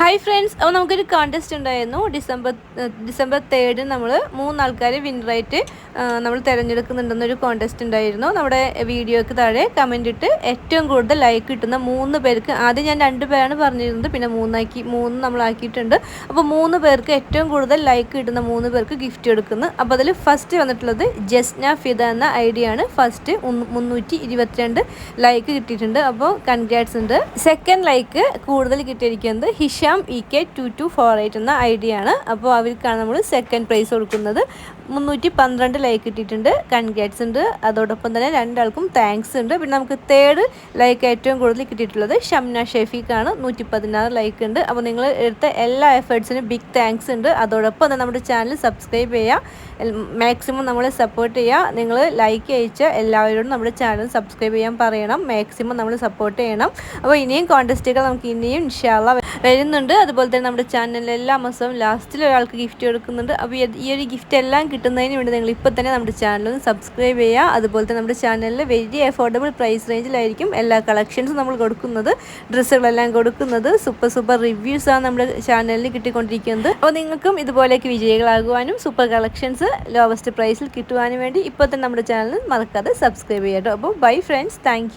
Hi friends അപ്പോൾ നമുക്കൊരു contest ഉണ്ടായിരുന്നു. ഡിസംബർ ഡിസംബർ തേർഡിന് നമ്മൾ മൂന്നാൾക്കാർ വിന്നറായിട്ട് നമ്മൾ തിരഞ്ഞെടുക്കുന്നുണ്ടെന്നൊരു കോൺടെസ്റ്റ് ഉണ്ടായിരുന്നു. നമ്മുടെ വീഡിയോയ്ക്ക് താഴെ കമന്റ് ഇട്ട് ഏറ്റവും കൂടുതൽ ലൈക്ക് കിട്ടുന്ന മൂന്ന് പേർക്ക് ആദ്യം ഞാൻ രണ്ട് പേരാണ് പറഞ്ഞിരുന്നത്. പിന്നെ മൂന്നാക്കി മൂന്ന് നമ്മളാക്കിയിട്ടുണ്ട് അപ്പോൾ മൂന്ന് പേർക്ക് ഏറ്റവും കൂടുതൽ ലൈക്ക് കിട്ടുന്ന മൂന്ന് പേർക്ക് ഗിഫ്റ്റ് കൊടുക്കുന്നു അപ്പോൾ അതിൽ ഫസ്റ്റ് വന്നിട്ടുള്ളത് ജസ്ന ഫിദ എന്ന ഐഡിയ ആണ്. ഫസ്റ്റ് മുന്നൂറ്റി ലൈക്ക് കിട്ടിയിട്ടുണ്ട്. അപ്പോൾ കൺഗ്രാറ്റ്സ് ഉണ്ട്. സെക്കൻഡ് ലൈക്ക് കൂടുതൽ കിട്ടിയിരിക്കുന്നത് Hisha Shyam E K two two four eight എന്ന ഐ ഡി ആണ്. അപ്പോൾ അവർക്കാണ് നമ്മൾ സെക്കൻഡ് പ്രൈസ് കൊടുക്കുന്നത്. മുന്നൂറ്റി പന്ത്രണ്ട് ലൈക്ക് കിട്ടിയിട്ടുണ്ട്. കൺഗ്രാറ്റ്സ് ഉണ്ട്. അതോടൊപ്പം തന്നെ രണ്ടാൾക്കും താങ്ക്സ് ഉണ്ട്. പിന്നെ നമുക്ക് തേർഡ് ലൈക്ക് ഏറ്റവും കൂടുതൽ കിട്ടിയിട്ടുള്ളത് ഷംന ഷെഫീഖാണ്. നൂറ്റി പതിനാറ് ലൈക്ക് ഉണ്ട്. അപ്പോൾ നിങ്ങൾ എടുത്ത എല്ലാ എഫേർട്സിനും ബിഗ് താങ്ക്സ് ഉണ്ട്. അതോടൊപ്പം തന്നെ നമ്മുടെ ചാനൽ സബ്സ്ക്രൈബ് ചെയ്യുക. മാക്സിമം നമ്മളെ സപ്പോർട്ട് ചെയ്യുക. നിങ്ങൾ ലൈക്ക് അയച്ച എല്ലാവരോടും നമ്മുടെ ചാനൽ സബ്സ്ക്രൈബ് ചെയ്യാൻ പറയണം. മാക്സിമം നമ്മൾ സപ്പോർട്ട് ചെയ്യണം. അപ്പോൾ ഇനിയും കോൺടെസ്റ്റുകൾ നമുക്ക് ഇനിയും ഇൻഷാല്ല വരുന്നുണ്ട് അതുപോലെ തന്നെ നമ്മുടെ ചാനലിൽ എല്ലാ മാസവും ലാസ്റ്റിൽ ഒരാൾക്ക് ഗിഫ്റ്റ് കൊടുക്കുന്നുണ്ട്. അപ്പോൾ ഈ ഒരു ഗിഫ്റ്റ് എല്ലാം കിട്ടുന്നതിന് വേണ്ടി നിങ്ങൾ ഇപ്പോൾ തന്നെ നമ്മുടെ ചാനൽ സബ്സ്ക്രൈബ് ചെയ്യുക. അതുപോലെ തന്നെ നമ്മുടെ ചാനലിൽ വെരി അഫോർഡബിൾ പ്രൈസ് റേഞ്ചിലായിരിക്കും എല്ലാ കളക്ഷൻസും നമ്മൾ കൊടുക്കുന്നത്. ഡ്രസ്സുകളെല്ലാം കൊടുക്കുന്നത്. സൂപ്പർ സൂപ്പർ റിവ്യൂസാണ് നമ്മുടെ ചാനലിൽ കിട്ടിക്കൊണ്ടിരിക്കുന്നത്. അപ്പോൾ നിങ്ങൾക്കും ഇതുപോലെയൊക്കെ വിജയികളാകുവാനും സൂപ്പർ കളക്ഷൻസ് ലോവസ്റ്റ് പ്രൈസിൽ കിട്ടുവാനും വേണ്ടി ഇപ്പോൾ തന്നെ നമ്മുടെ ചാനൽ മറക്കാതെ സബ്സ്ക്രൈബ് ചെയ്യാം കേട്ടോ. അപ്പോൾ ബൈ ഫ്രണ്ട്സ് താങ്ക്